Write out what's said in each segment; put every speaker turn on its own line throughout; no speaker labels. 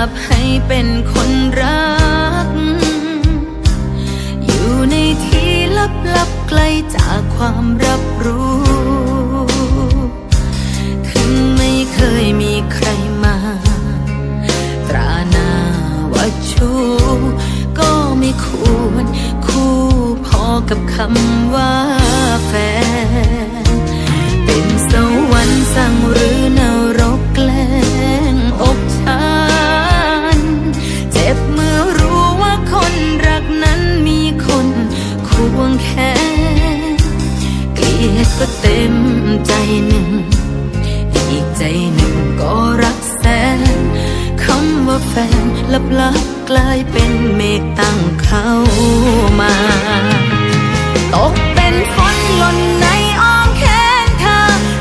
ับให้เป็นคนรัก อยู่ในที่ลับลับๆไกลจากความรับรู้ ถึงไม่เคยมีใครมา ตราหน้าว่าชูก็ไม่ควรคู่พอกับคำว่าแฟน กลายเป็นเมฆตั้งเข้ามา ตกเป็นฝนหล่นในอ้อมแขนเธอ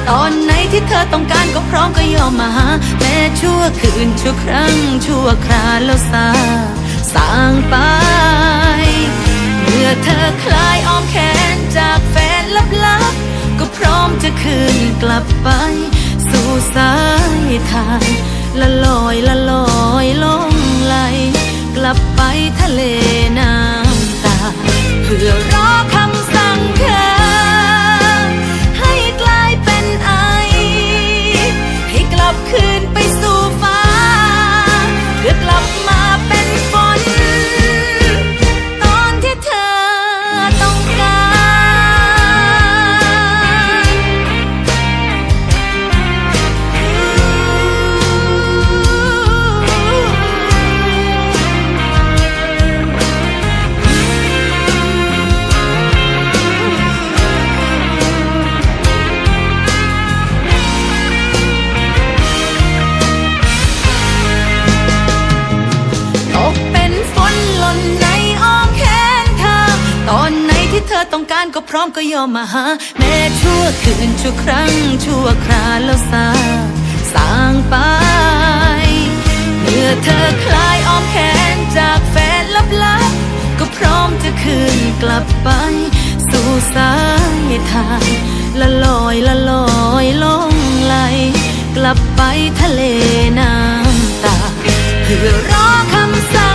ตอนไหนที่เธอต้องการก็พร้อมก็ยอมมาหาแม้ชั่วคืนชั่วครั้ง ชั่วคราแล้วสาสางไปเมื่อเธอคลายอ้อมแขนจากแฟนลับๆก็พร้อมจะคืนกลับไป สู่สายทานละลอยละ บไปทะเลน้ำตา เพื่อรอคำสั่งเธอให้กลายเป็นไอ ให้กลับคืนไป เธอต้องการก็พร้อมก็ยอมมาหา แม้ชั่วคืนชั่วครั้ง ชั่วคราแล้วสาสางไปเมื่อเธอคลายอ้อมแขนจากแฟนลับๆก็พร้อมจะคืนกลับไป สู่สายทางละลอยละลอยล่องไหลกลับไปทะเลน้ำตาเพื่อรอคำสั่ง